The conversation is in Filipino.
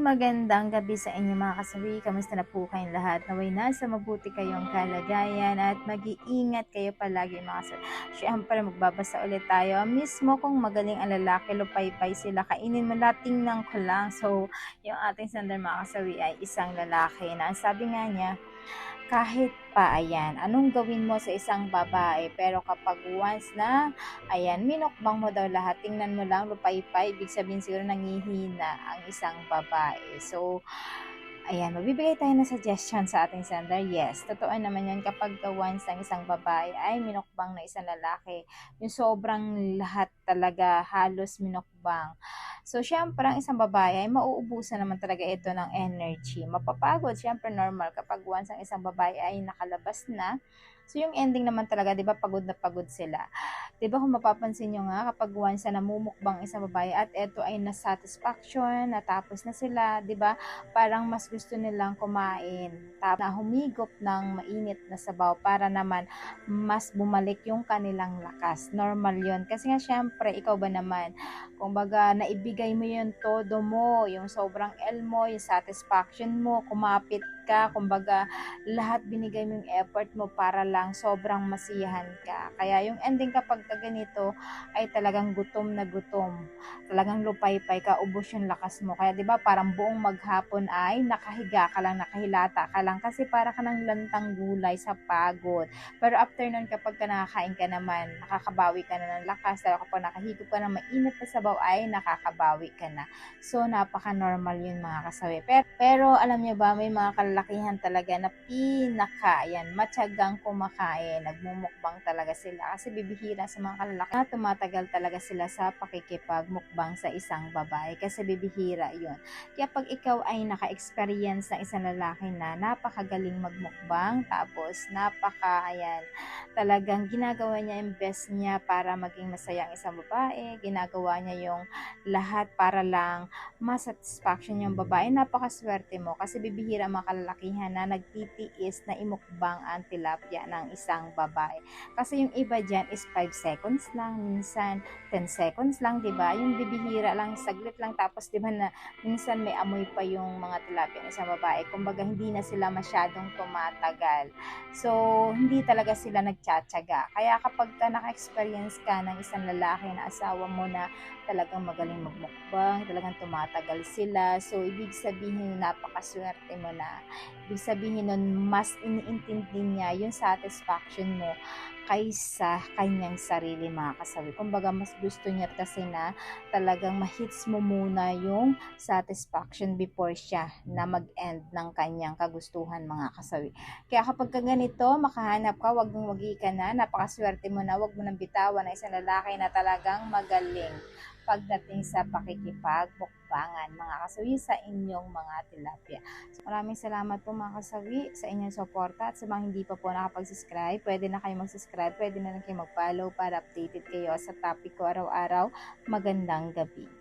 magandang gabi sa inyo mga kasawi. Kamusta na po kayong lahat? Naway nasa mabuti kayong kalagayan at mag-iingat kayo palagi mga kasawi. Siyempre magbabasa ulit tayo. Mismo kung magaling ang lalaki, lupay-pay sila. Kainin mo lang, tingnan ko lang. So, yung ating sandal mga kasawi ay isang lalaki na ang sabi nga niya, kahit pa, ayan, anong gawin mo sa isang babae, pero kapag once na, ayan, minokbang mo daw lahat, tingnan mo lang, lupay-pay, ibig sabihin siguro nangihina ang isang babae. So, ayan, magbibigay tayo ng suggestion sa ating sender. Yes, totoo naman yan kapag once ang isang babae ay minokbang na isang lalaki, yung sobrang lahat talaga halos minokbang. So, syempre, ang isang babae ay mauubusan naman talaga ito ng energy. Mapapagod, syempre normal kapag once ang isang babae ay nakalabas na. So, yung ending naman talaga, di ba, pagod na pagod sila. Di ba, kung mapapansin nyo nga, kapag once na namumukbang isang babae at ito ay nasatisfaction, natapos na sila, di ba, parang mas gusto nilang kumain. Tapos na humigop ng mainit na sabaw para naman mas bumalik yung kanilang lakas. Normal yon Kasi nga, syempre, ikaw ba naman, kung baga, naibigay mo yung todo mo, yung sobrang el mo, yung satisfaction mo, kumapit ka, kumbaga, lahat binigay mo yung effort mo para lang sobrang masiyahan ka. Kaya yung ending kapag ka ganito ay talagang gutom na gutom. Talagang lupay-pay ka, ubos yung lakas mo. Kaya 'di ba parang buong maghapon ay nakahiga ka lang, nakahilata ka lang kasi para ka ng lantang gulay sa pagod. Pero after nun kapag ka nakakain ka naman, nakakabawi ka na ng lakas. Pero kapag nakahigop ka ng mainit na sabaw ay nakakabawi ka na. So napaka-normal yun mga kasawi. Pero, pero alam niyo ba may mga kalalakihan talaga na pinaka, yan, matyagang kumakain, nagmumukbang talaga sila. Kasi bibihira sa mga kalalaki na tumatagal talaga sila sa pakikipagmukbang sa isang babae. Kasi bibihira yun. Kaya pag ikaw ay naka-experience ng isang lalaki na napakagaling magmukbang, tapos napaka, ayan, talagang ginagawa niya yung best niya para maging masaya ang isang babae, ginagawa niya yung lahat para lang masatisfaction yung babae, napakaswerte mo kasi bibihira mga kalalakihan na nagtitiis na imukbang ang tilapia ng isang babae. Kasi yung iba dyan is 5 seconds lang, minsan 10 seconds lang, di ba? Yung bibihira lang, saglit lang, tapos di ba na minsan may amoy pa yung mga tilapia ng isang babae. Kumbaga hindi na sila masyadong tumatagal. So, hindi talaga sila nagtsatsaga. Kaya kapag ka naka-experience ka ng isang lalaki na asawa mo na talagang magaling magmukbang, talagang tumatagal sila. So, ibig sabihin, napakaswerte mo na. Ibig sabihin nun, mas iniintindi niya yung satisfaction mo kaysa kanyang sarili mga kasawi. Kumbaga, mas gusto niya kasi na talagang mahits mo muna yung satisfaction before siya na mag-end ng kanyang kagustuhan mga kasawi. Kaya kapag ka ganito, makahanap ka, wag mong wagi ka na, napakaswerte mo na, wag mo nang bitawan na isang lalaki na talagang magaling pagdating sa pakikipagmukbangan mga kasawi sa inyong mga tilapia. So, maraming salamat po mga kasawi sa inyong suporta at sa mga hindi pa po nakapag-subscribe, pwede na kayo mag-subscribe, pwede na lang kayo mag-follow para updated kayo sa topic ko araw-araw. Magandang gabi.